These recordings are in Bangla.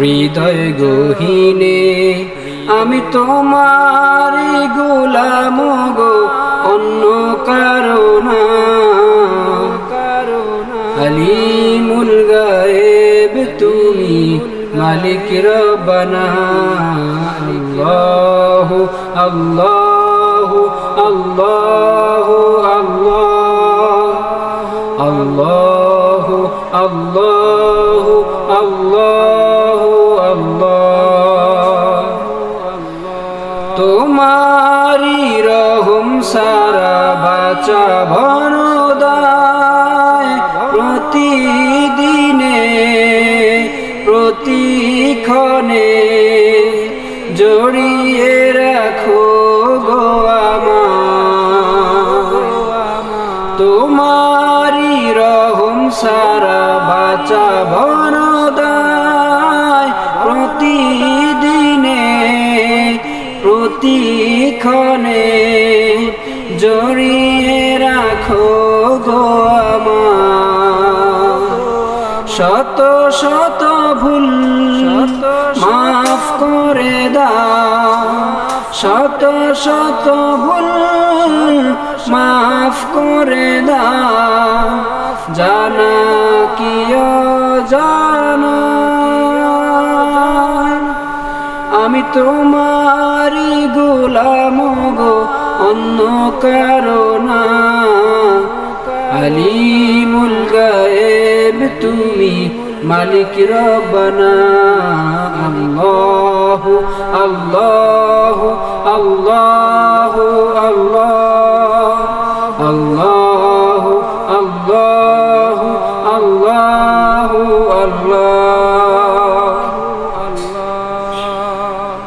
হৃদয় গহীনে, আমি তোমার গোলাম গো, অন্য কারণা আলিমুল গায়েব তুমি মালিক রব্বানা। আল্লাহ আল্লাহ আল্লাহ আল্লাহ। আল্লাহ আল্লাহ আল্লাহ। তোমারি রহম সারা বাচা ভরদায় প্রতিদিনে, প্রতিক্ষণে জড়িয়ে রাখো গো তোমারি রহম সারা বাচা ভরদায় প্রতিক্ষণে জড়িয়ে রাখো গো শত শত ভুল মাফ করে দাও। শত শত ভুল মাফ করে দাও। জানা কি জানা আমি তোমারি গোলাম গো, অন্য কারণা আলিমুল গায়েব তুমি মালিক আল্লাহ আল্লাহ আল্লাহ আল্লাহ আল্লাহ আল্লাহ আল্লাহ।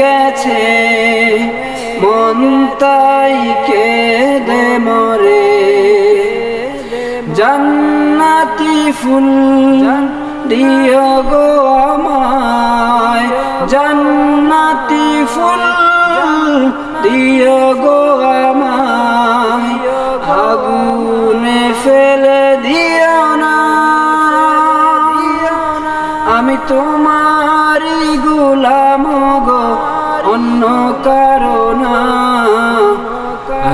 গেছে, মন তাই দে মরে। জান্নাতি ফুল দিও গো আমায়, জান্নাতি ফুল দিও গো আমায়, আগুনে ফেলে দিও না। আমি তোমারি গো অন্য কারণা।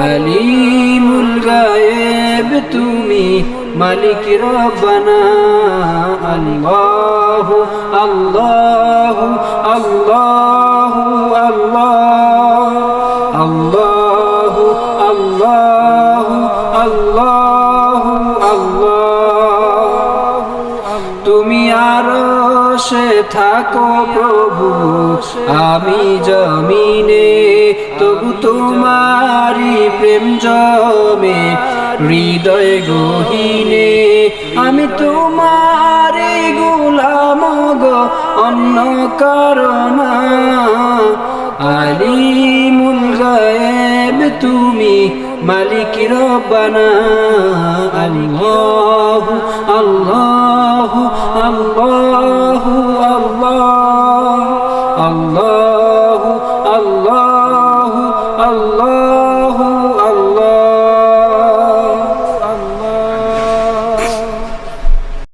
আলিমুল গায়েব তুমি মালিক রব্বানা। আল্লাহ আল্লাহ আল্লাহ আল্লাহ। আল্লাহ আল্লাহ আল্লাহ। তুমি আরও সে থাকো প্রভু, আমি জমিনে, তবু তোমারি প্রেম জমে, হৃদয় গহীনে, আমি তোমারি গোলাম গো, অন্য কারণা। আলিমুল গায়েব তুমি মালিক রব্বানা আল্লাহ আল্লাহ। আল্লাহ।